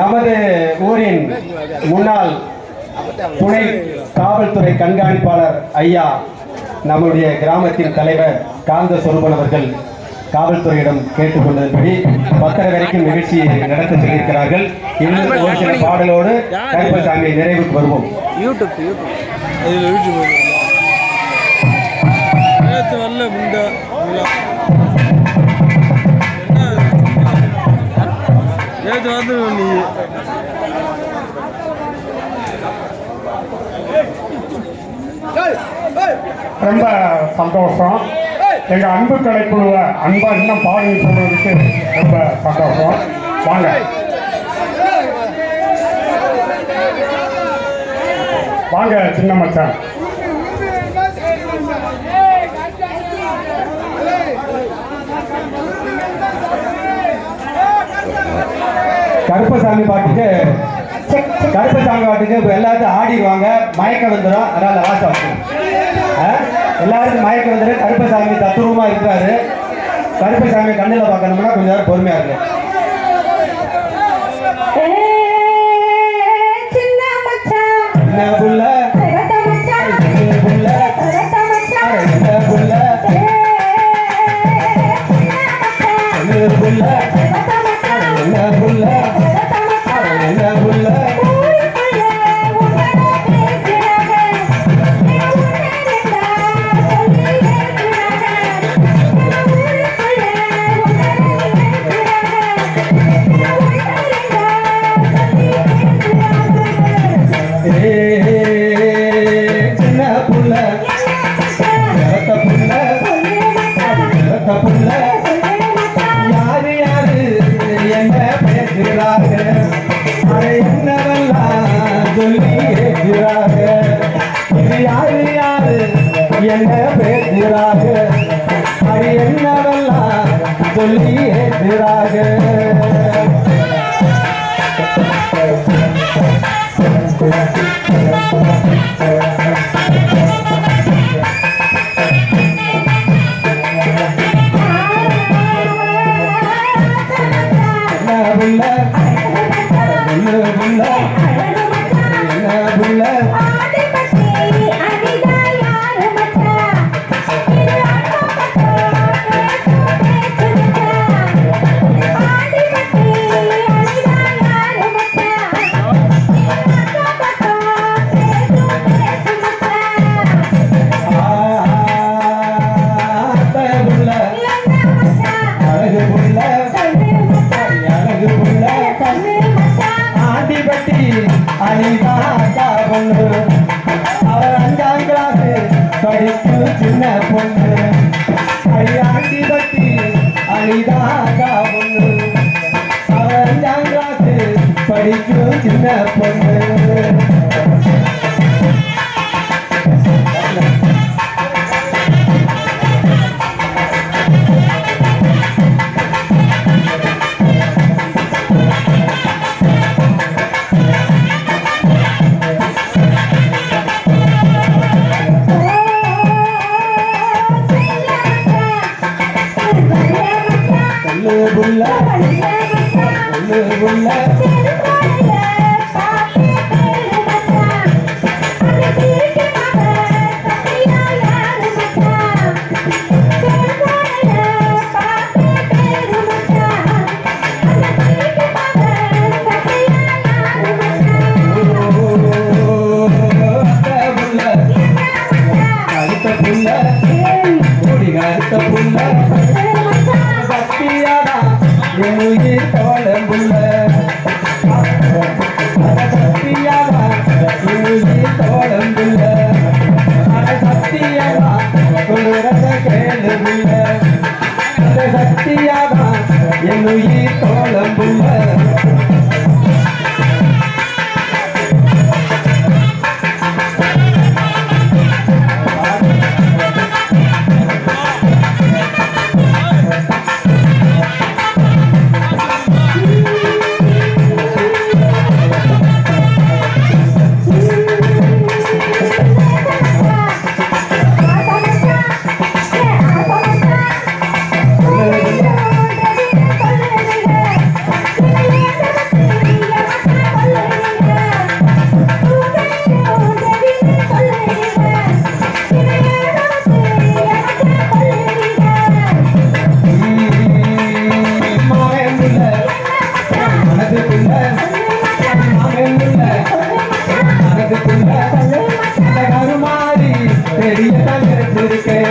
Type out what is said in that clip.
நமது ஊரின் முன்னாள் துணை காவல்துறை கண்காணிப்பாளர் ஐயா நம்முடைய கிராமத்தின் தலைவர் காந்த சொருபன் அவர்கள் காவல்துறையிடம் கேட்டுக்கொண்டதன்படி பத்தரை வரைக்கும் நிகழ்ச்சியை நடத்த சொல்லியிருக்கிறார்கள். இன்னும் ஒரு சில பாடலோடு கருப்பசாமி நிறைவுக்கு வருவோம். YouTube YouTube. வரல நேற்று வந்து நீ ரொம்ப சந்தோஷம். எங்க அன்பு கலைக்குழுவை அன்பா இன்னும் பாடல் சொல்றதுக்கு ரொம்ப சந்தோஷம். வாங்க. வாங்க சின்ன மச்சான். கருப்பசாமி பாட்டுக்கு கருப்பசாமி பாட்டுக்கு இப்போ எல்லாத்தையும் ஆடிடுவாங்க. மயக்கம் வந்துடும் அதனால வாசம்? எல்லாருக்கும் மயக்கம் வந்துடும் கருப்பசாமி தத்துவமா இருக்கிறாரு கருப்பசாமி கண்ணில் பார்க்கணும்னா கொஞ்சம் நேரம் பொறுமையா இருக்கு என்ன புள்ள. அழகு புள்ள அழகு புள்ள ஆண்டிப்பட்டி அனிதா பொண்ணு. அவர் அஞ்சாம் கிளாஸ் படிக்கும் சின்ன பொண்ணு. ஆண்டிப்பட்டி அனிதா பொண்ணு. அவர் அஞ்சாம் கிளாஸ் படிக்கும் சின்ன பொண்ணு. சொல்லு பெரிய தலைப்பு இருக்க